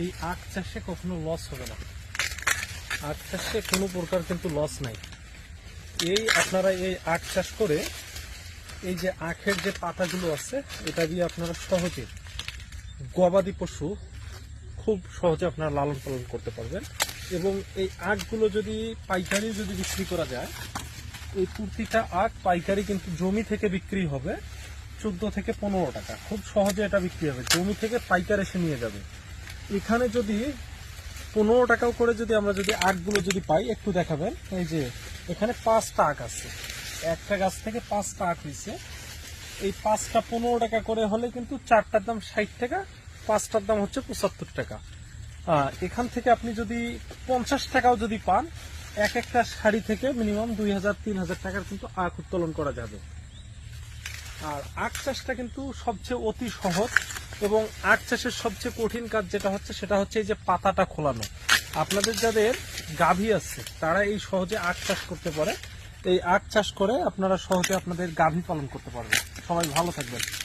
এই আখ চাষে কখনো লস হবে না। আখ চাষে কোনো প্রকার কিন্তু লস নাই। এই আপনারা এই আখ চাষ করে এই যে আখের যে পাতাগুলো আছে, এটা দিয়ে আপনারা সহজে গবাদি পশু খুব সহজে আপনারা লালন পালন করতে পারবেন। এবং এই আখগুলো যদি পাইকারি যদি বিক্রি করা যায়, এই প্রতিটা আখ পাইকারি কিন্তু জমি থেকে বিক্রি হবে চোদ্দ থেকে পনেরো টাকা। খুব সহজে এটা বিক্রি হবে। জমি থেকে পাইকার এসে নিয়ে যাবে। এখানে যদি পনেরো টাকাও করে যদি আমরা যদি আখগুলো যদি পাই, একটু দেখাবেন। এই যে, এখানে পাঁচটা আখ আছে। একটা গাছ থেকে পাঁচটা আখ হয়েছে। এই পাঁচটা পনেরো টাকা করে হলে কিন্তু চারটার দাম ষাট টাকা, পাঁচটার দাম হচ্ছে পঁচাত্তর টাকা। এখান থেকে আপনি যদি পঞ্চাশ টাকাও যদি পান, এক একটা শাড়ি থেকে মিনিমাম দুই হাজার, তিন হাজার টাকার কিন্তু আখ উত্তোলন করা যাবে। আর আখ চাষটা কিন্তু সবচেয়ে অতি সহজ। এবং আখ চাষের সবচেয়ে কঠিন কাজ যেটা হচ্ছে, সেটা হচ্ছে এই যে পাতাটা খোলানো। আপনাদের যাদের গাভী আছে, তারা এই সহজে আখ চাষ করতে পারে। এই আখ চাষ করে আপনারা সহজে আপনাদের গাভী পালন করতে পারবেন। সবাই ভালো থাকবেন।